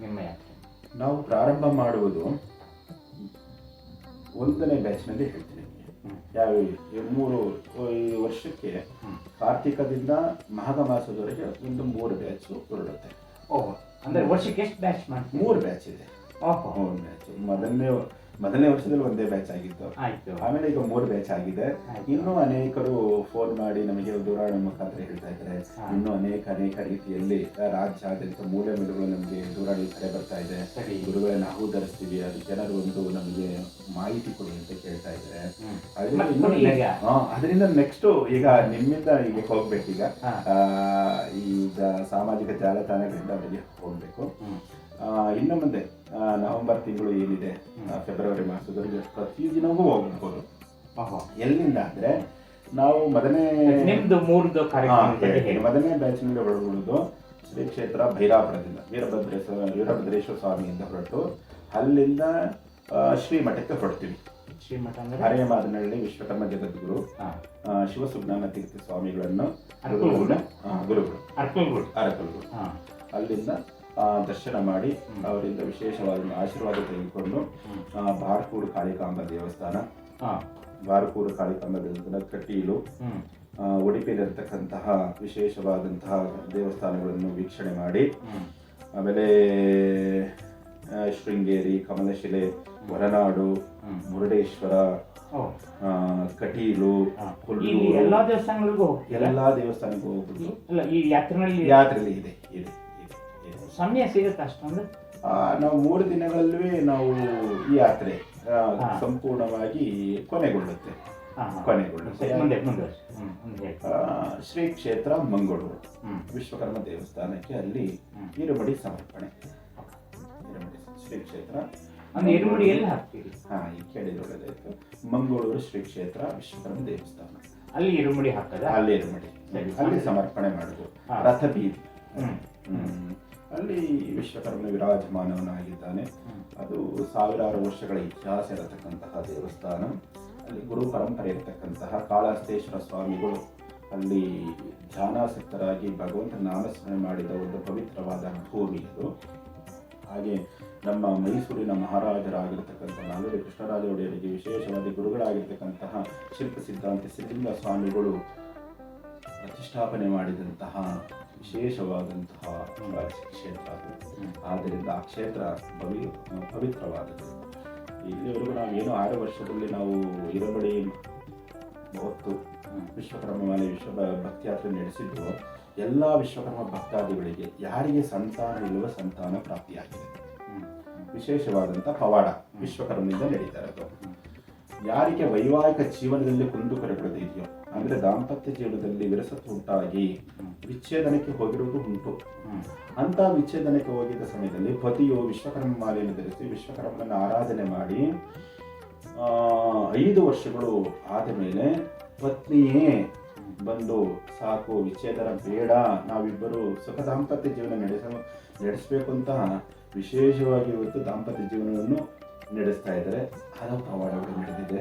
ನಿಮ್ಮ ಯಾತ್ರೆ ನಾವು ಪ್ರಾರಂಭ ಮಾಡುವುದು ಒಂದನೇ ಬ್ಯಾಚ್ನಲ್ಲಿ ಹೇಳ್ತೀನಿ. ಯಾವ ಮೂರು ವರ್ಷಕ್ಕೆ. ಕಾರ್ತಿಕದಿಂದ ಮಾಘ ಮಾಸದವರೆಗೆ ಒಂದು ಮೂರು ಬ್ಯಾಚು ಹೊರಡುತ್ತೆ. ಓಹೋ ಅಂದ್ರೆ ವರ್ಷಕ್ಕೆ ಎಷ್ಟು ಬ್ಯಾಚ್ ಮಾಡಿ ಮೂರು ಬ್ಯಾಚ್ ಇದೆ. ಓಹೋ. ಮೂರು ಬ್ಯಾಚ್ ಮೊದಲನೇ ಮೊದಲನೇ ವರ್ಷದಲ್ಲಿ ಒಂದೇ ಬ್ಯಾಚ್ ಆಗಿತ್ತು. ಆಯ್ತು. ಆಮೇಲೆ ಈಗ ಮೂರು ಬ್ಯಾಚ್ ಆಗಿದೆ. ಇನ್ನೂ ಅನೇಕರು ಫೋನ್ ಮಾಡಿ ನಮಗೆ ದೂರವಾಣಿ ಮುಖಾಂತರ ಹೇಳ್ತಾ ಇದ್ದಾರೆ. ಇನ್ನೂ ಅನೇಕ ಅನೇಕ ರೀತಿಯಲ್ಲಿ ರಾಜ್ಯಾದ್ಯಂತ ಮೂಲೆ ಮೇಲುಗಳು ನಮಗೆ ದೂರವಾಣಿ ಕರೆ ಬರ್ತಾ ಇದೆ. ಗುರುಗಳೇ ನಾವು ಧರಿಸ್ತೀವಿ. ಅದು ಜನರು ಒಂದು ನಮಗೆ ಮಾಹಿತಿ ಕೊಡಿ ಅಂತ ಕೇಳ್ತಾ ಇದ್ದಾರೆ. ಅದರಿಂದ ನೆಕ್ಸ್ಟ್ ಈಗ. ನಿಮ್ಮಿಂದ ಈಗ ಹೋಗ್ಬೇಕೀಗ. ಈಗ ಸಾಮಾಜಿಕ ಜಾಲತಾಣಗಳಿಂದ ಅವರಿಗೆ ಹೋಗ್ಬೇಕು. ಇನ್ನು ಮುಂದೆ ನವೆಂಬರ್ ತಿಂಗಳು ಏನಿದೆ? ಫೆಬ್ರವರಿ ಫೆಬ್ರವರಿ ಪ್ರತಿ ಪ್ರತಿದಿನವೂ ಹೋಗ್ಬೋದು. ಎಲ್ಲಿಂದ ಅಂದ್ರೆ ನಾವು ಮೊದಲನೇ ನಿಮ್ದು ಮೂರ್ದು ಮೊದಲನೇ ಬ್ಯಾಚ್ನಲ್ಲಿ ಹೊರಡುವುದು ಶ್ರೀ ಕ್ಷೇತ್ರ ಭೈರಾಪುರದಿಂದ ವೀರಭದ್ರೇಶ್ವರ ವೀರಭದ್ರೇಶ್ವರ ಸ್ವಾಮಿಯಿಂದ ಹೊರಟು ಅಲ್ಲಿಂದ ಶ್ರೀಮಠಕ್ಕೆ ಹೊರಡ್ತೀವಿ. ಶ್ರೀಮಠ ಅಂದ್ರೆ? ಹರೇಮಾದನಹಳ್ಳಿ ವಿಶ್ವಕರ್ಮ ಜಗದ್ಗುರು ಶಿವಸುಜ್ಞಾನ ತೀರ್ಥ ಸ್ವಾಮಿಗಳನ್ನು ಗುರುಗಳು ಅರ್ಕಲ್ಗೂಡು. ಅರಕಲ್ಗೂರು ಹಾ. ಅಲ್ಲಿಂದ ದರ್ಶನ ಮಾಡಿ ಅವರಿಂದ ವಿಶೇಷವಾದ ಆಶೀರ್ವಾದ ತೆಗೆದುಕೊಂಡು ಬಾರ್ಕೂರು ಕಾಳಿಕಾಂಬ ದೇವಸ್ಥಾನ ಬಾರ್ಕೂರು ಕಾಳಿಕಾಂಬ ದೇವಸ್ಥಾನ ಕಟೀಲು ಉಡುಪಿಯಲ್ಲಿರ್ತಕ್ಕಂತಹ ವಿಶೇಷವಾದಂತಹ ದೇವಸ್ಥಾನಗಳನ್ನು ವೀಕ್ಷಣೆ ಮಾಡಿ ಆಮೇಲೆ ಶೃಂಗೇರಿ ಕಮಲಶಿಲೆ ಹೊರನಾಡು. ಮುರುಡೇಶ್ವರ ಕಟೀಲು ಎಲ್ಲಾ ದೇವಸ್ಥಾನಗಳಿಗೂ ಎಲ್ಲಾ ದೇವಸ್ಥಾನಕ್ಕೂ ಹೋಗ್ಬಿಟ್ಟು ಯಾತ್ರೆನಲ್ಲಿ ಯಾತ್ರೆಯಲ್ಲಿ ಇದೆ ಇದೆ. ಸಮಯ ಸಿಗುತ್ತೆ ಅಷ್ಟೊಂದು? ನಾವು ಮೂರು ದಿನಗಳಲ್ಲಿ ನಾವು ಈ ಯಾತ್ರೆ ಸಂಪೂರ್ಣವಾಗಿ ಕೊನೆಗೊಳ್ಳುತ್ತೆ. ಕೊನೆಗೊಳ್ಳುತ್ತೆ. ಶ್ರೀ ಕ್ಷೇತ್ರ ಮಂಗಳೂರು. ವಿಶ್ವಕರ್ಮ ದೇವಸ್ಥಾನಕ್ಕೆ ಅಲ್ಲಿ ಇರುಮಡಿ ಈರುಮಡಿ ಸಮರ್ಪಣೆ ಶ್ರೀ ಕ್ಷೇತ್ರ. ಅಂದ್ರೆ ಇರುಮುಡಿ ಎಲ್ಲಿ ಹಾಕ್ತೀರಿ? ಹಾ ಈ ಕೇಳಿದ್ರೆ ಒಳ್ಳೆದಾಯ್ತು ಮಂಗಳೂರು ಶ್ರೀ ಕ್ಷೇತ್ರ ವಿಶ್ವಕರ್ಮ ದೇವಸ್ಥಾನ. ಅಲ್ಲಿ ಇರುಮಡಿ ಹಾಕದ ಅಲ್ಲಿ ಇರುಮಡಿ. ಅಲ್ಲಿ ಸಮರ್ಪಣೆ ಮಾಡುದು. ರಥ ಬೀದಿ. ಅಲ್ಲಿ ವಿಶ್ವಕರ್ಮ ವಿರಾಜಮಾನವನಾಗಿದ್ದಾನೆ. ಅದು ಸಾವಿರಾರು ವರ್ಷಗಳ ಇತಿಹಾಸ ಇರತಕ್ಕಂತಹ ದೇವಸ್ಥಾನ. ಅಲ್ಲಿ ಗುರು ಪರಂಪರೆ ಇರತಕ್ಕಂತಹ ಕಾಳಹಸ್ತೇಶ್ವರ ಸ್ವಾಮಿಗಳು ಅಲ್ಲಿ ಧ್ಯಾನಾಸಕ್ತರಾಗಿ ಭಗವಂತ ನಾಮಸ್ಮರಣೆ ಮಾಡಿದ ಒಂದು ಪವಿತ್ರವಾದ ಭೂಮಿ ಇದು. ಹಾಗೆ ನಮ್ಮ ಮೈಸೂರಿನ ಮಹಾರಾಜರಾಗಿರ್ತಕ್ಕಂಥ ನಾಗರಿ ಕೃಷ್ಣರಾಜ ಒಡೆಯರಿಗೆ ವಿಶೇಷವಾಗಿ ಗುರುಗಳಾಗಿರ್ತಕ್ಕಂತಹ ಶಿಲ್ಪ ಸಿದ್ಧಾಂತ ಸಿದ್ಧಲಿಂಗ ಸ್ವಾಮಿಗಳು ಪ್ರತಿಷ್ಠಾಪನೆ ಮಾಡಿದಂತಹ ವಿಶೇಷವಾದಂತಹ ಕ್ಷೇತ್ರ ಅದು ಆದ್ದರಿಂದ ಆ ಕ್ಷೇತ್ರ ಭವಿ ಪವಿತ್ರವಾದದ್ದು. ಇಲ್ಲಿವರೆಗೂ ನಾವು ಏನು ಆರು ವರ್ಷದಲ್ಲಿ ನಾವು ಇರಬಡಿ ಹೊತ್ತು. ವಿಶ್ವಕರ್ಮ ಮಾಲೆ ವಿಶ್ವ ಭಕ್ತಿಯಾತ್ರೆ ನಡೆಸಿದ್ದು ಎಲ್ಲ ವಿಶ್ವಕರ್ಮ ಭಕ್ತಾದಿಗಳಿಗೆ ಯಾರಿಗೆ ಸಂತಾನ ಇಲ್ಲವ ಸಂತಾನ ಪ್ರಾಪ್ತಿಯಾಗಿದೆ. ವಿಶೇಷವಾದಂಥ ಪವಾಡ ವಿಶ್ವಕರ್ಮದಿಂದ ನಡೀತಾ ಇರೋದು. ಯಾರಿಗೆ ವೈವಾಹಿಕ ಜೀವನದಲ್ಲಿ ಕುಂದುಕೊರಗಳು ಇದೆಯೋ ಅಂದ್ರೆ ದಾಂಪತ್ಯ ಜೀವನದಲ್ಲಿ ವಿರಸತ್ವ ಉಂಟಾಗಿ ವಿಚ್ಛೇದನಕ್ಕೆ ಹೋಗಿರುವುದು ಉಂಟು. ಅಂತ ವಿಚ್ಛೇದನಕ್ಕೆ ಹೋಗಿದ್ದ ಸಮಯದಲ್ಲಿ ಪತಿಯು ವಿಶ್ವಕರ್ಮ ಮಾಲೆಯನ್ನು ಧರಿಸಿ ವಿಶ್ವಕರ್ಮನ ಆರಾಧನೆ ಮಾಡಿ ಐದು ವರ್ಷಗಳು ಆದ ಮೇಲೆ ಪತ್ನಿಯೇ ಬಂದು, ಸಾಕು, ವಿಚ್ಛೇದನ ಬೇಡ, ನಾವಿಬ್ಬರು ಸುಖ ದಾಂಪತ್ಯ ಜೀವನ ನಡೆಸ, ನಡೆಸಬೇಕು ಅಂತ ವಿಶೇಷವಾಗಿ ಇವತ್ತು ದಾಂಪತ್ಯ ಜೀವನವನ್ನು ನಡೆಸ್ತಾ ಇದ್ದಾರೆ ಹಲವು ಪವಾಡಗಳು ನಡೆದಿದೆ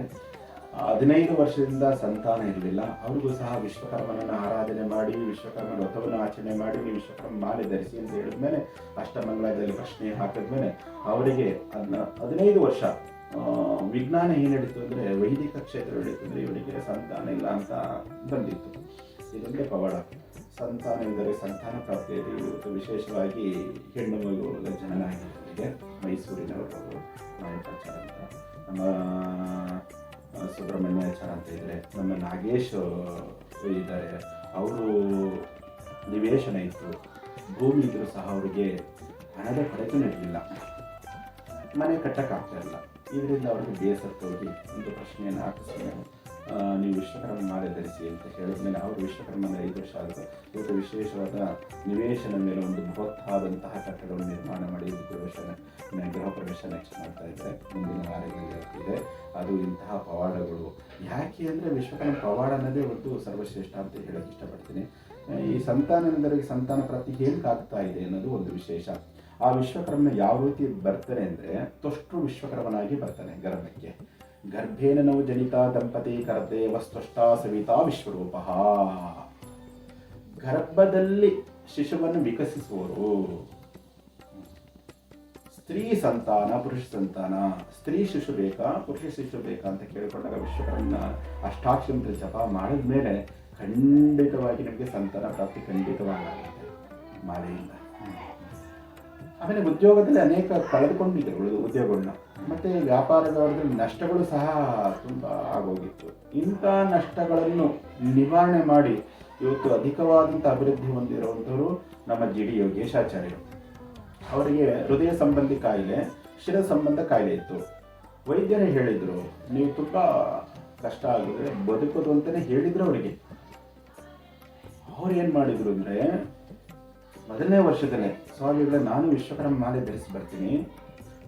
ಹದಿನೈದು ವರ್ಷದಿಂದ ಸಂತಾನ ಇರಲಿಲ್ಲ. ಅವ್ರಿಗೂ ಸಹ ವಿಶ್ವಕರ್ಮನನ್ನು ಆರಾಧನೆ ಮಾಡಿ ವಿಶ್ವಕರ್ಮ ವ್ರತವನ್ನು ಆಚರಣೆ ಮಾಡಿ ವಿಶ್ವಕರ್ಮ ಮಾಲೆ ಧರಿಸಿ ಅಂತ ಹೇಳಿದ್ಮೇಲೆ ಅಷ್ಟಮಂಗಲದಲ್ಲಿ ಪ್ರಶ್ನೆ ಹಾಕಿದ್ಮೇಲೆ ಅವರಿಗೆ ಅದನ್ನ ಹದಿನೈದು ವರ್ಷ ವಿಜ್ಞಾನ ಏನು ಅಂದರೆ ವೈದಿಕ ಕ್ಷೇತ್ರ ಹೇಳಿತ್ತು ಅಂದರೆ ಇವರಿಗೆ ಸಂತಾನ ಇಲ್ಲ ಅಂತ ಬಂದಿತ್ತು. ಇದೊಂದೇ ಪವಾಡ. ಸಂತಾನ ಎಂದರೆ ಸಂತಾನ ಪ್ರಾಪ್ತಿಯಲ್ಲಿ ಇವತ್ತು ವಿಶೇಷವಾಗಿ ಹೆಣ್ಣು ಮಗುಗಳ ಜನನ ಆಗಿರೋರಿಗೆ ಮೈಸೂರಿನವರು ನಮ್ಮ ಸುಬ್ರಹ್ಮಣ್ಯಾಚಾರ ಅಂತ ಇದ್ರೆ ನಮ್ಮ ನಾಗೇಶ್ ಇದ್ದಾರೆ. ಅವರು ನಿವೇಶನ ಇತ್ತು. ಭೂಮಿ ಇದ್ದರೂ ಸಹ ಅವರಿಗೆ ಹಣದ ಕೊರತೆ ಇರಲಿಲ್ಲ ಮನೆ ಕಟ್ಟಕ್ಕಾಗ್ತಾ ಇಲ್ಲ. ಇದರಿಂದ ಅವ್ರಿಗೆ ಬೇಸತ್ತೋಗಿ ಒಂದು ಪ್ರಶ್ನೆಯನ್ನು ಹಾಕಿಸ್ತಾರೆ ನೀವು ವಿಶ್ವಕರ್ಮ ಮಾಲೆ ಧರಿಸಿ ಅಂತ ಹೇಳಿದ್ಮೇಲೆ ಅವರು ವಿಶ್ವಕರ್ಮನ ಐದು ವರ್ಷ ಆಗುತ್ತೆ. ಇವತ್ತು ವಿಶೇಷವಾದ ನಿವೇಶನ ಮೇಲೆ ಒಂದು ಬೃಹತ್ತಾದಂತಹ ಕಟ್ಟಡವನ್ನು ನಿರ್ಮಾಣ ಮಾಡಿ, ಗೃಹ ಪ್ರವೇಶ ನೆಕ್ಸ್ಟ್ ಮಾಡ್ತಾ ಇದ್ದಾರೆ. ಮುಂದಿನ ಇಂತಹ ಪವಾಡಗಳು. ಯಾಕೆ ಅಂದರೆ ವಿಶ್ವಕರ್ಮ ಪವಾಡ ಅನ್ನೋದೇ ಒಂದು ಸರ್ವಶ್ರೇಷ್ಠ ಅಂತ ಹೇಳೋಕೆ ಇಷ್ಟಪಡ್ತೀನಿ. ಈ ಸಂತಾನದವರಿಗೆ ಸಂತಾನ ಪ್ರಾಪ್ತಿ ಹೇಗೆ ಇದೆ ಅನ್ನೋದು ಒಂದು ವಿಶೇಷ. ಆ ವಿಶ್ವಕರ್ಮನ ಯಾವ ರೀತಿ ಬರ್ತಾನೆ ಅಂದರೆ ತೊಷ್ಟು ವಿಶ್ವಕರ್ಮನಾಗಿ ಬರ್ತಾನೆ ಗರ್ಭಕ್ಕೆ. ಗರ್ಭೇನ ನಾವು ಜನಿತ ದಂಪತಿ ಕರತೆ ವಸ್ತುಷ್ಟಾ ಸವಿತಾ ವಿಶ್ವರೂಪ. ಗರ್ಭದಲ್ಲಿ ಶಿಶುವನ್ನು ವಿಕಸಿಸುವರು ಸ್ತ್ರೀ ಸಂತಾನ, ಪುರುಷ ಸಂತಾನ, ಸ್ತ್ರೀ ಶಿಶು ಬೇಕಾ, ಪುರುಷ ಶಿಶು ಬೇಕಾ ಅಂತ ಕೇಳಿಕೊಂಡಾಗ ವಿಶ್ವಕರ್ಮನ ಅಷ್ಟಾಕ್ಷರ ಜಪ ಮಾಡಿದ ಮೇಲೆ ಖಂಡಿತವಾಗಿ ನಿಮಗೆ ಸಂತಾನ ಪ್ರಾಪ್ತಿ ಖಂಡಿತವಾಗುತ್ತೆ ಮಾಲೆಯಿಂದ ಆಮೇಲೆ ಉದ್ಯೋಗದಲ್ಲಿ ಅನೇಕ ಕಳೆದುಕೊಂಡಿದ್ದರು ಉದ್ಯೋಗಗಳನ್ನ ಮತ್ತೆ ವ್ಯಾಪಾರದಲ್ಲಿ ನಷ್ಟಗಳು ಸಹ ತುಂಬ ಆಗೋಗಿತ್ತು. ಇಂಥ ನಷ್ಟಗಳನ್ನು ನಿವಾರಣೆ ಮಾಡಿ ಇವತ್ತು ಅಧಿಕವಾದಂಥ ಅಭಿವೃದ್ಧಿ ಹೊಂದಿರುವಂಥವರು ನಮ್ಮ ಜಿ ಡಿ ಯೋಗೇಶಾಚಾರ್ಯರು. ಅವರಿಗೆ ಹೃದಯ ಸಂಬಂಧಿ ಕಾಯಿಲೆ, ಶಿರ ಸಂಬಂಧ ಕಾಯಿಲೆ ಇತ್ತು. ವೈದ್ಯರೇ ಹೇಳಿದರು, ನೀವು ತುಂಬ ಕಷ್ಟ ಆಗಿದೆ, ಬದುಕೋದು ಅಂತಲೇ ಹೇಳಿದ್ರು ಅವರಿಗೆ. ಅವ್ರು ಏನು ಮಾಡಿದ್ರು ಅಂದರೆ, ಮೊದಲನೇ ವರ್ಷದಲ್ಲೇ ಸ್ವಾಮಿಗಳೇ ನಾನು ವಿಶ್ವಕರ್ಮ ಮಾಲೆ ಧರಿಸಿ ಬರ್ತೀನಿ.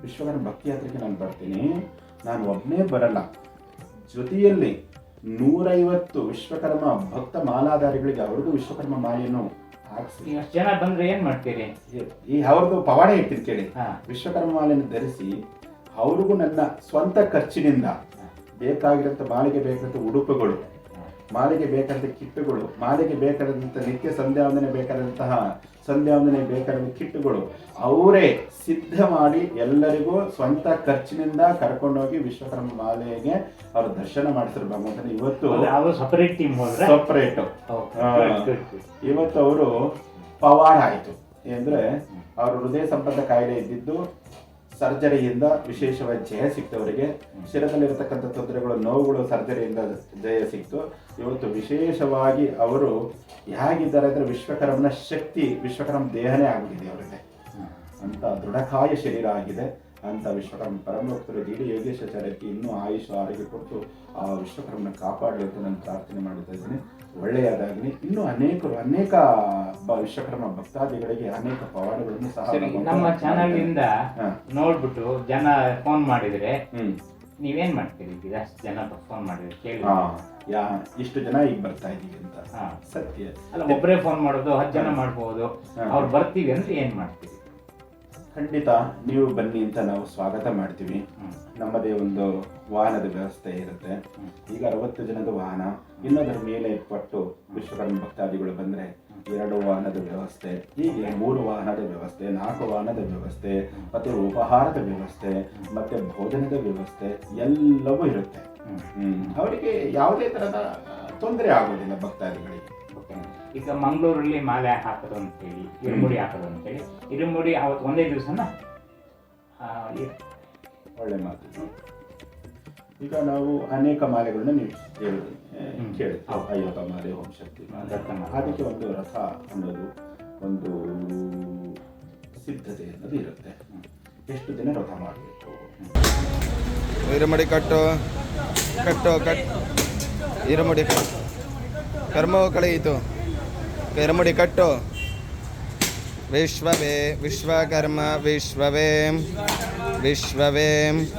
ವಿಶ್ವಕರ್ಮ ಭಕ್ತಿ ಯಾತ್ರೆಗೆ ನಾನು ಬರ್ತೀನಿ. ನಾನು ಒಬ್ಬನೇ ಬರಲ್ಲ. ಜೊತೆಯಲ್ಲಿ ನೂರೈವತ್ತು ವಿಶ್ವಕರ್ಮ ಭಕ್ತ ಮಾಲಾಧಾರಿಗಳಿಗೆ ಅವ್ರಿಗೂ ವಿಶ್ವಕರ್ಮ ಮಾಲೆಯನ್ನು ಅಷ್ಟು ಜನ ಬಂದ್ರೆ ಏನ್ ಮಾಡ್ತೀರಿ? ಈ ಅವ್ರದ್ದು ಪವಾಡ ಇರ್ತೀನಿ ಕೇಳಿ. ವಿಶ್ವಕರ್ಮಾಲೆಯನ್ನು ವಿಶ್ವಕರ್ಮ ಮಾಲೆಯನ್ನು ಧರಿಸಿ ಅವ್ರಿಗೂ ನನ್ನ ಸ್ವಂತ ಖರ್ಚಿನಿಂದ ಬೇಕಾಗಿರೋಂಥ ಮಾಲೆಗೆ ಬೇಕಾದಂಥ ಉಡುಪುಗಳು ಮಾಲೆಗೆ ಬೇಕಾದ ಕಿಟ್ಟುಗಳು ಮಾಲೆಗೆ ಬೇಕಾದಂತಹ ನಿತ್ಯ ಸಂಧ್ಯಾವಂದನೆ ಬೇಕಾದಂತಹ ಸಂಧ್ಯಾವಂದನೆ ಬೇಕಾದ ಕಿಟ್ಟುಗಳು ಅವರೇ ಸಿದ್ಧ ಮಾಡಿ ಎಲ್ಲರಿಗೂ ಸ್ವಂತ ಖರ್ಚಿನಿಂದ ಕರ್ಕೊಂಡೋಗಿ ವಿಶ್ವಕರ್ಮ ಮಾಲೆಗೆ ಅವರು ದರ್ಶನ ಮಾಡಿಸಿದ್ರು ಭಗವಂತನ ಇವತ್ತು ಸಪರೇಟ್ ಟೀಮ್ ಸಪರೇಟ್ ಸಪ್ರೇಟ್ ಇವತ್ತು ಅವರು ಪವಾಡ ಆಯಿತು. ಅಂದ್ರೆ ಅವರು ಹೃದಯ ಸಂಬಂಧ ಕಾಯಿಲೆ ಇದ್ದಿದ್ದು ಸರ್ಜರಿಯಿಂದ ವಿಶೇಷವಾಗಿ ಜಯ ಸಿಕ್ತು ಅವರಿಗೆ. ಶಿರದಲ್ಲಿರತಕ್ಕಂಥ ತೊಂದರೆಗಳು, ನೋವುಗಳು ಸರ್ಜರಿಯಿಂದ ಜಯ ಸಿಕ್ತು. ಇವತ್ತು ವಿಶೇಷವಾಗಿ ಅವರು ಹೇಗಿದ್ದಾರೆ ಅಂದರೆ ವಿಶ್ವಕರ್ಮನ ಶಕ್ತಿ, ವಿಶ್ವಕರ್ಮ ದೇಹನೇ ಆಗಿದೆ ಅವರಿಗೆ. ಅಂತ ದೃಢಕಾಯ ಶರೀರ ಆಗಿದೆ. ಅಂತ ವಿಶ್ವಕರ್ಮ ಪರಮಭಕ್ತರು ಡಿ ಡಿ ಯೋಗೇಶಾಚಾರ್ಯಕ್ಕೆ ಇನ್ನೂ ಆಯುಷ ಆರೋಗ್ಯ ಕೊಟ್ಟು ಆ ವಿಶ್ವಕರ್ಮನ ಕಾಪಾಡಲಿ ಅಂತ ನಾನು ಪ್ರಾರ್ಥನೆ ಮಾಡ್ತಾ ಇದ್ದೀನಿ. ಒಳ್ಳೆಯದಾಗಲಿ. ಇನ್ನೂ ಅನೇಕರು ಅನೇಕ ವಿಶ್ವಕರ್ಮ ಭಕ್ತಾದಿಗಳಿಗೆ ಅನೇಕ ಪವಾಡಗಳನ್ನು ಸಹ ನಮ್ಮ ಚಾನಲ್ ಇಂದ ನೋಡ್ಬಿಟ್ಟು ಜನ ಫೋನ್ ಮಾಡಿದ್ರೆ ನೀವೇನ್ ಮಾಡ್ತೀರಿ? ಅಷ್ಟು ಜನ ಫೋನ್ ಮಾಡಿದ್ರೆ ಕೇಳಿ. ಯಾ ಇಷ್ಟು ಜನ ಈಗ ಬರ್ತಾ ಇದೀವಿ ಅಂತ. ಸತ್ಯ. ಅಲ್ಲ ಒಬ್ಬರೇ ಫೋನ್ ಮಾಡೋದು ಹತ್ತು ಜನ ಮಾಡ್ಬೋದು. ಅವ್ರು ಬರ್ತೀವಿ ಅಂದ್ರೆ ಏನ್ ಮಾಡ್ತೀರಿ? ಖಂಡಿತ ನೀವು ಬನ್ನಿ ಅಂತ ನಾವು ಸ್ವಾಗತ ಮಾಡ್ತೀವಿ. ನಮ್ಮದೇ ಒಂದು ವಾಹನದ ವ್ಯವಸ್ಥೆ ಇರುತ್ತೆ. ಈಗ ಅರವತ್ತು ಜನದ ವಾಹನ, ಇನ್ನೊಂದರ ಮೇಲೆ ಪಟ್ಟು ವಿಶ್ವಕರ್ಮ ಭಕ್ತಾದಿಗಳು ಬಂದ್ರೆ ಎರಡು ವಾಹನದ ವ್ಯವಸ್ಥೆ, ಹೀಗೆ ಮೂರು ವಾಹನದ ವ್ಯವಸ್ಥೆ, ನಾಲ್ಕು ವಾಹನದ ವ್ಯವಸ್ಥೆ, ಮತ್ತೆ ಉಪಹಾರದ ವ್ಯವಸ್ಥೆ, ಮತ್ತೆ ಭೋಜನದ ವ್ಯವಸ್ಥೆ ಎಲ್ಲವೂ ಇರುತ್ತೆ. ಅವರಿಗೆ ಯಾವುದೇ ತರಹದ ತೊಂದರೆ ಆಗೋದಿಲ್ಲ ಭಕ್ತಾದಿಗಳಿಗೆ. ಓಕೆ. ಈಗ ಮಂಗಳೂರಲ್ಲಿ ಮಾಲೆ ಹಾಕೋದು ಅಂತೇಳಿ ಇರುಮುಡಿ ಹಾಕೋದು ಅಂತೇಳಿ ಇರುಮುಡಿ ಅವತ್ತು ಒಂದೇ ದಿವಸನ ಒಳ್ಳೆ ಮಾತು. ಈಗ ನಾವು ಅನೇಕ ಮಾಲೆಗಳನ್ನ ನೀವು ಕೇಳಿ. ಅಯ್ಯಪ್ಪ ಮಾಲೆ ವಂಶಕ್ತಿ ಮಾಲೆ. ಅದಕ್ಕೆ ಒಂದು ರಸ ಅನ್ನೋದು ಒಂದು ಸಿದ್ಧತೆ ಅನ್ನೋದು ಇರುತ್ತೆ. ಎಷ್ಟು ದಿನ ರಥ ಮಾಡಬೇಕು? ಇರುಮಡಿ ಕಟ್ಟು. ಕಟ್ಟು ಕಟ್. ಇರುಮಡಿ ಕಟ್ಟು ಕರ್ಮವು ಕಳೆಯಿತು. ಕರ್ಮಡಿ ಕಟ್ಟು. ವಿಶ್ವವೇ ವಿಶ್ವಕರ್ಮ ವಿಶ್ವವೇ ವಿಶ್ವವೇ.